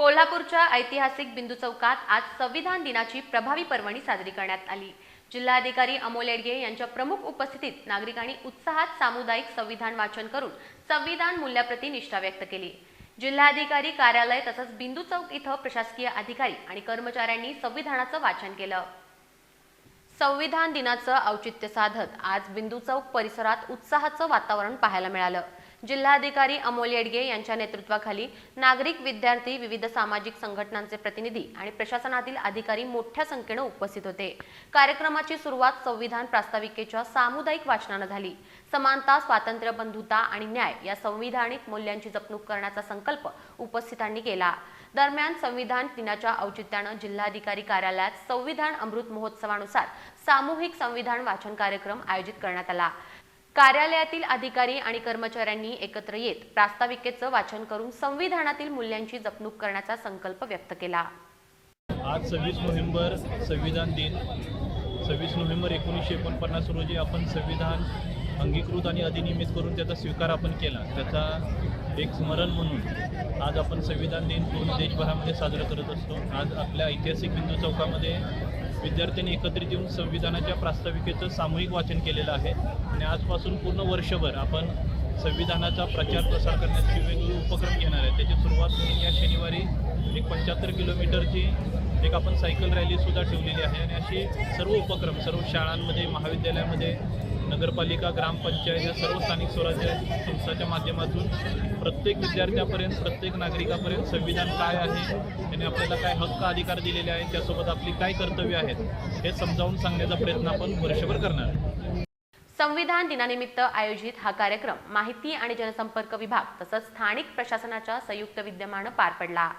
कोल्हापूरच्या ऐतिहासिक बिंदू चौकात आज संविधान दिनाची प्रभावी पर्वणी साजरी करण्यात आली. जिल्हाधिकारी अमोल येडगे यांच्या प्रमुख उपस्थितीत नागरिकांनी उत्साहात सामुदायिक संविधान वाचन करून संविधान मूल्याप्रती निष्ठा व्यक्त केली. जिल्हाधिकारी कार्यालय तसंच बिंदू चौक इथं प्रशासकीय अधिकारी आणि कर्मचाऱ्यांनी संविधानाचं वाचन केलं. संविधान दिनाचं औचित्य साधत आज बिंदू चौक परिसरात उत्साहाचं वातावरण पाहायला मिळालं. जिल्हाधिकारी अमोल येडगे यांच्या नेतृत्वाखाली नागरिक विद्यार्थी विविध सामाजिक संघटनांचे प्रतिनिधी आणि प्रशासनातील अधिकारी मोठ्या संख्येनं उपस्थित होते. कार्यक्रमाची सुरुवात संविधान प्रास्ताविकेच्या सामुदायिक वाचनानं झाली. समानता स्वातंत्र्य बंधुता आणि न्याय या संविधानिक मूल्यांची जपणूक करण्याचा संकल्प उपस्थितांनी केला. दरम्यान संविधान दिनाच्या औचित्यानं जिल्हाधिकारी कार्यालयात संविधान अमृत महोत्सवानुसार सामूहिक संविधान वाचन कार्यक्रम आयोजित करण्यात आला. कार्यालयातील अधिकारी आणि कर्मचाऱ्यांनी एकत्र येत प्रास्ताविकेचं वाचन करून संविधानातील मूल्यांची जपणूक करण्याचा संकल्प व्यक्त केला. आज सव्वीस नोव्हेंबर संविधान दिन. सव्वीस नोव्हेंबर एकोणीसशे एकोणपन्नास रोजी आपण संविधान अंगीकृत आणि अधिनियमित करून त्याचा स्वीकार आपण केला. त्याचा एक स्मरण म्हणून आज आपण संविधान दिन पूर्ण देशभरामध्ये साजरा करत असतो. आज आपल्या ऐतिहासिक बिंदू चौकामध्ये विद्यार्थ्यांनी एकत्रित येऊन संविधानाच्या प्रास्ताविकेचं सामूहिक वाचन केलेलं आहे. आणि आजपासून पूर्ण वर्षभर आपण संविधानाचा प्रचार प्रसार करण्याचे वेगवेगळे उपक्रम घेणार आहे. त्याची सुरुवात म्हणून या शनिवारी एक पंच्याहत्तर किलोमीटरची एक आपण सायकल रॅलीसुद्धा ठेवलेली आहे. आणि अशी सर्व उपक्रम सर्व शाळांमध्ये महाविद्यालयामध्ये नगरपालिका ग्रामपंचायत या सर्व स्थानिक स्वराज्य संस्थाच्या माध्यमातून प्रत्येक विद्यार्थ्यापर्यंत प्रत्येक नागरिकापर्यंत संविधान काय आहे त्याने आपल्याला काय हक्क अधिकार दिलेले आहेत त्यासोबत आपली काय कर्तव्य आहेत हे समजावून सांगण्याचा प्रयत्न आपण वर्षभर करणार संविधान दिनानिमित्त आयोजित हा कार्यक्रम माहिती आणि जनसंपर्क विभाग तसंच स्थानिक प्रशासनाच्या संयुक्त विद्यमानं पार पडला.